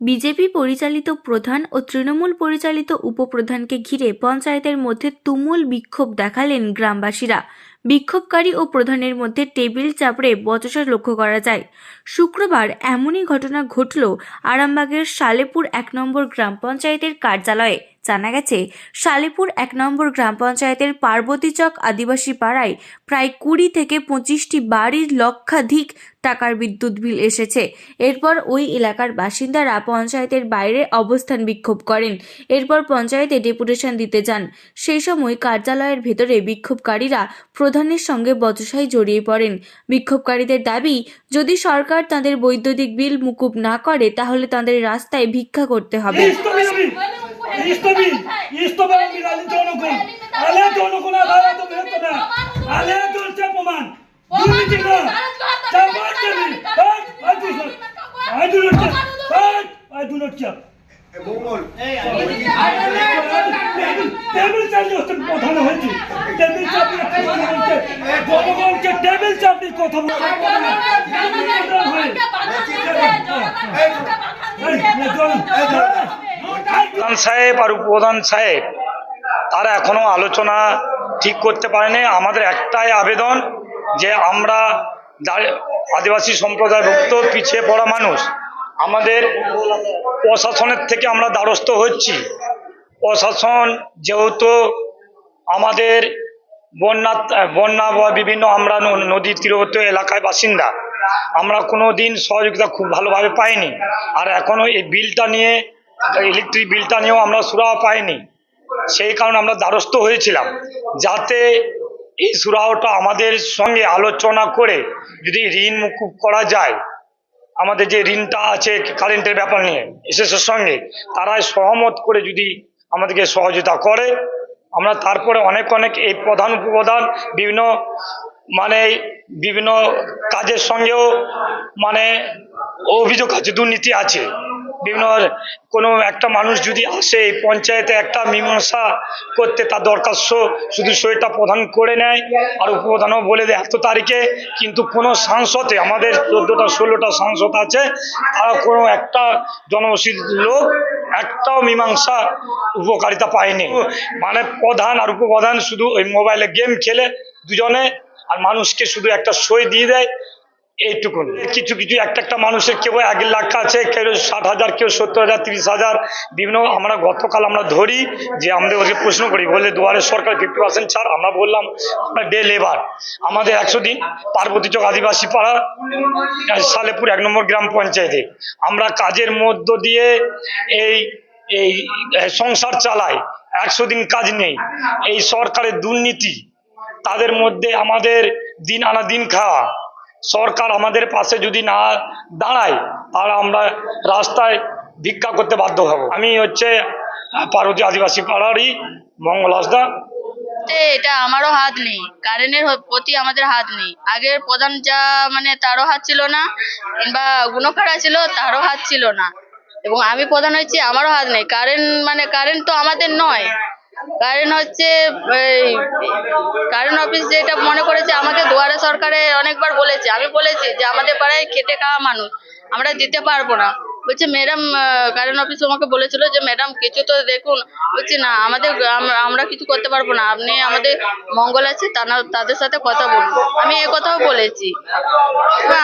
BJP পরিচালিত প্রধান ও তৃণমূল পরিচালিত উপপ্রধানকে ঘিরে পঞ্চায়েতের মধ্যে তুমুল বিক্ষোভ দেখালেন গ্রামবাসীরা। বিক্ষোভকারী ও প্রধানের মধ্যে টেবিল চাপড়ে বচসা লক্ষ্য করা যায়। শুক্রবার এমনই ঘটনা ঘটল আরামবাগের সালেপুর এক নম্বর গ্রাম পঞ্চায়েতের কার্যালয়ে। জানা গেছে, শালিপুর এক নম্বর গ্রাম পঞ্চায়েতের পার্বতীচক আদিবাসী পাড়ায় প্রায় কুড়ি থেকে পঁচিশটি বাড়ির লক্ষাধিক টাকার বিদ্যুৎ বিল এসেছে। এরপর ওই এলাকার বাসিন্দারা পঞ্চায়েতের বাইরে অবস্থান বিক্ষোভ করেন। এরপর পঞ্চায়েতে ডেপুটেশন দিতে যান। সেই সময় কার্যালয়ের ভেতরে বিক্ষোভকারীরা প্রধানের সঙ্গে বচসায় জড়িয়ে পড়েন। বিক্ষোভকারীদের দাবি, যদি সরকার তাদের বৈদ্যুতিক বিল মুকুব না করে, তাহলে তাদের রাস্তায় ভিক্ষা করতে হবে। ইস্তবি ইস্তবি আমি রাজি জনগণ আলে জনগণ আদায় তো বেরত না আলে চলছে প্রমাণ। দুর্নীতি না চাপার দেবি আই দুই আই দুই লক্ষ আই দুই লক্ষ টেবিল চাপনি হচ্ছে প্রধান হয়েছে। টেবিল চাপনি জনগণকে টেবিল চাপনি কথা বলতে প্রধান সাহেব আর উপপ্রধান সাহেব, তারা এখনও আলোচনা ঠিক করতে পারেনি। আমাদের একটাই আবেদন যে আমরা আদিবাসী সম্প্রদায়ভুক্ত পিছিয়ে পড়া মানুষ, আমাদের প্রশাসনের থেকে আমরা দ্বারস্থ হচ্ছি। প্রশাসন যেহেতু আমাদের বন্যা বন্যা বা বিভিন্ন আমরা ন- নদীর তীরবর্তী এলাকায় বাসিন্দা, আমরা কোনো দিন সহযোগিতা খুব ভালোভাবে পাইনি। আর এখনও এই বিলটা নিয়ে ইলেকট্রিক বিলটা নিয়েও আমরা সুরাহ পাইনি। সেই কারণে আমরা দ্বারস্থ হয়েছিলাম। যাতে এই সুরাহটা আমাদের সঙ্গে আলোচনা করে যদি ঋণ মুকুব করা যায়, আমাদের যে ঋণটা আছে কারেন্টের ব্যাপার নিয়ে এসএসের সঙ্গে তারাই সহমত করে যদি আমাদেরকে সহযোগিতা করে, আমরা তারপরে অনেক অনেক এই প্রধান উপপ্রধান, বিভিন্ন মানে বিভিন্ন কাজের সঙ্গেও মানে অভিযোগ আছে, দুর্নীতি আছে। বিভিন্ন কোনো একটা মানুষ যদি আসে পঞ্চায়েতে একটা মীমাংসা করতে তার দরখাস্ত শুধু সইটা প্রধান করে নেয় আর উপপ্রধানও বলে দেয় এত তারিখে, কিন্তু কোনো সাংসদে, আমাদের চোদ্দোটা, ষোলোটা সাংসদ আছে, তারা কোনো একটা জনবসিত লোক একটাও মীমাংসা উপকারিতা পায়নি। মানে প্রধান আর উপপ্রধান শুধু ওই মোবাইলে গেম খেলে দুজনে আর মানুষকে শুধু একটা সই দিয়ে দেয়। এইটুকুন কিছু কিছু, একটা একটা মানুষের কেউ এক লাখ আছে, কেউ ষাট হাজার, কেউ সত্তর হাজার, তিরিশ হাজার, বিভিন্ন আমরা গতকাল আমরা ধরি যে আমাদের ওকে প্রশ্ন করি বলে দুয়ারে সরকার ফিফটি পার্সেন্ট ছাড়, আমরা বললাম ডে লেবার আমাদের একশো দিন পার্বতী চক আদিবাসী পাড়া সালেপুর এক নম্বর গ্রাম পঞ্চায়েতে। আমরা কাজের মধ্য দিয়ে এই এই সংসার চালাই, একশো দিন কাজ নেই। এই সরকারের দুর্নীতি, তাদের মধ্যে আমাদের দিন আনা দিন খাওয়া সরকার আমাদের পাশে যদি না দাঁড়ায়, তাহলে আমরা রাস্তায় ভিক্ষা করতে বাধ্য হব। আমি হচ্ছে পার্বতী আদিবাসী পাড়ারই মঙ্গল হাসদা। এটা আমারও হাত নেই। কারেন্টের প্রতি আমাদের হাত নেই। আগের প্রধান যা মানে তারও হাত ছিল না, কিংবা গুণকারা ছিল, তারও হাত ছিল না। এবং আমি প্রধান হয়েছি, আমারও হাত নেই। কারেন্ট মানে কারেন্ট তো আমাদের নয়। কারেন্ট হচ্ছে কারণ অফিস যেটা মনে করেছে, আমাকে দুয়ারে সরকারে অনেকবার বলেছে। আমি বলেছি যে, আমাদের পাড়ায় খেটে খাওয়া মানুষ, আমরা দিতে পারব না। বলছে ম্যাডাম কারেন্ট অফিস আমাকে বলেছিল যে ম্যাডাম কিছু তো দেখুন। বলছি, না, আমাদের আমরা কিছু করতে পারব না। আপনি আমাদের মঙ্গল আছে তাদের সাথে কথা বলুন। আমি এ কথাও বলেছি।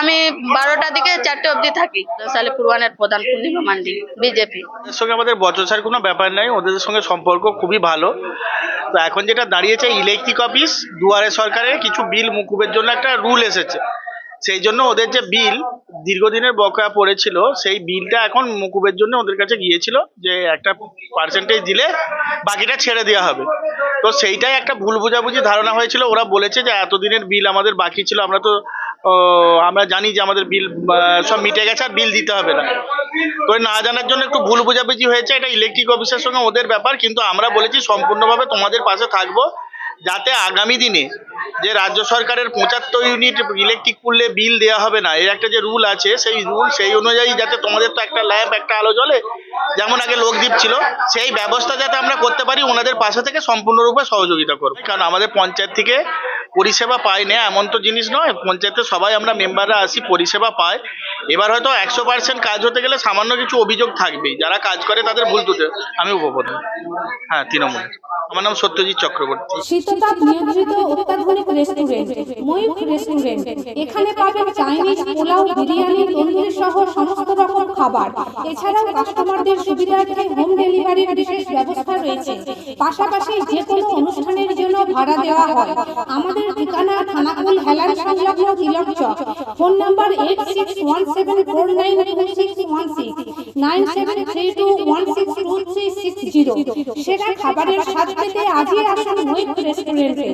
আমি বারোটা দিকে চারটে অবধি থাকি। সালেপুর ওয়ানের প্রধান পূর্ণিমা মান্ডি, বিজেপি। সঙ্গে আমাদের বচসার কোনো ব্যাপার নাই, ওদের সঙ্গে সম্পর্ক খুবই ভালো। তো এখন যেটা দাঁড়িয়েছে ইলেকট্রিক অফিস দুয়ারে সরকারের কিছু বিল মুকুবের জন্য একটা রুল এসেছে। সেই জন্য ওদের যে বিল দীর্ঘদিনের বকেয়া পড়েছিল, সেই বিলটা এখন মুকুবের জন্য ওদের কাছে গিয়েছিল যে একটা পার্সেন্টেজ দিলে বাকিটা ছেড়ে দেওয়া হবে। তো সেইটাই একটা ভুল বোঝাবুঝি ধারণা হয়েছিল। ওরা বলেছে যে এতদিনের বিল আমাদের বাকি ছিল, আমরা তো আমরা জানি যে আমাদের বিল সব মিটে গেছে আর বিল দিতে হবে না। তো না জানার জন্য একটু ভুল বোঝাবুঝি হয়েছে। এটা ইলেকট্রিক অফিসের সঙ্গে ওদের ব্যাপার, কিন্তু আমরা বলেছি সম্পূর্ণভাবে তোমাদের পাশে থাকব। যাতে আগামী দিনে যে রাজ্য সরকারের পঁচাত্তর ইউনিট ইলেকট্রিক পুললে বিল দেওয়া হবে না, এর একটা যে রুল আছে, সেই রুল সেই অনুযায়ী যাতে তোমাদের তো একটা ল্যাম্প একটা আলো জ্বলে, যেমন আগে লোকদ্বীপ ছিল, সেই ব্যবস্থা যাতে আমরা করতে পারি, ওনাদের পাশে থেকে সম্পূর্ণরূপে সহযোগিতা করব। কারণ আমাদের পঞ্চায়েত থেকে পরিষেবা পায় না এমন তো জিনিস নয়, পঞ্চায়েতে সবাই আমরা মেম্বাররা আসি, পরিষেবা পায়। এবার হয়তো একশো পার্সেন্ট কাজ হতে গেলে সামান্য কিছু অভিযোগ থাকবেই। যারা কাজ করে তাদের ভুল তুলে আমি উপপ্রধান। হ্যাঁ তৃণমূল। আমার নাম সত্যজিৎ চক্রবর্তী। এখানে পাবেন চাইনিজ পোলাও, বিরিয়ানি, তন্দুরি সহ সমস্ত রকম খাবার। এছাড়াও কাস্টমারদের সুবিধার্থে হোম ডেলিভারির বিশেষ ব্যবস্থা রয়েছে। পাশাপাশি যে কোনো অনুষ্ঠানের জন্য ভাড়া দেওয়া হয়। আমাদের ঠিকানা থানাকুল হেলান সংলগ্ন Tilak Chak. Phone number eight six one seven one six nine seven three two খাবারের পেতে আজই আসুন মৈত্র রেস্টুরেন্টে।